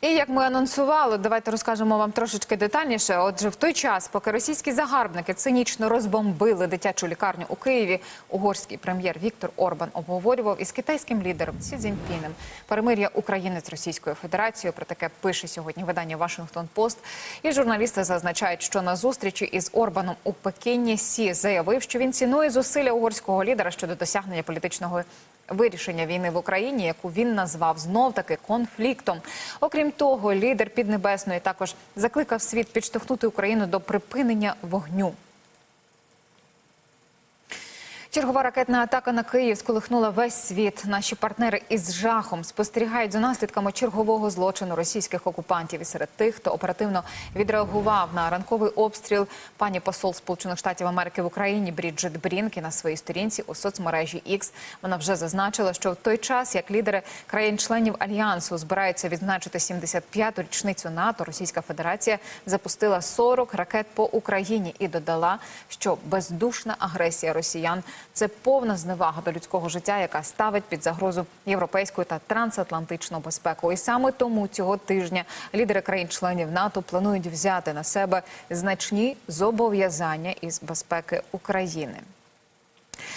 І як ми анонсували, давайте розкажемо вам трошечки детальніше. Отже, в той час, поки російські загарбники цинічно розбомбили дитячу лікарню у Києві, угорський прем'єр Віктор Орбан обговорював із китайським лідером Сі Цзіньпінем перемир'я України з Російською Федерацією. Про таке пише сьогодні видання Вашингтон Пост. І журналісти зазначають, що на зустрічі із Орбаном у Пекіні Сі заявив, що він цінує зусилля угорського лідера щодо досягнення політичного вирішення війни в Україні, яку він назвав знов таки конфліктом. Окрім того, лідер Піднебесної також закликав світ підштовхнути Україну до припинення вогню. Чергова ракетна атака на Київ сколихнула весь світ. Наші партнери із жахом спостерігають за наслідками чергового злочину російських окупантів. І серед тих, хто оперативно відреагував на ранковий обстріл, пані посол Сполучених Штатів Америки в Україні Бріджит Брінкі на своїй сторінці у соцмережі X. Вона вже зазначила, що в той час, як лідери країн-членів альянсу збираються відзначити 75-ту річницю НАТО, Російська Федерація запустила 40 ракет по Україні і додала, що бездушна агресія росіян це повна зневага до людського життя, яка ставить під загрозу європейську та трансатлантичну безпеку. І саме тому цього тижня лідери країн-членів НАТО планують взяти на себе значні зобов'язання із безпеки України.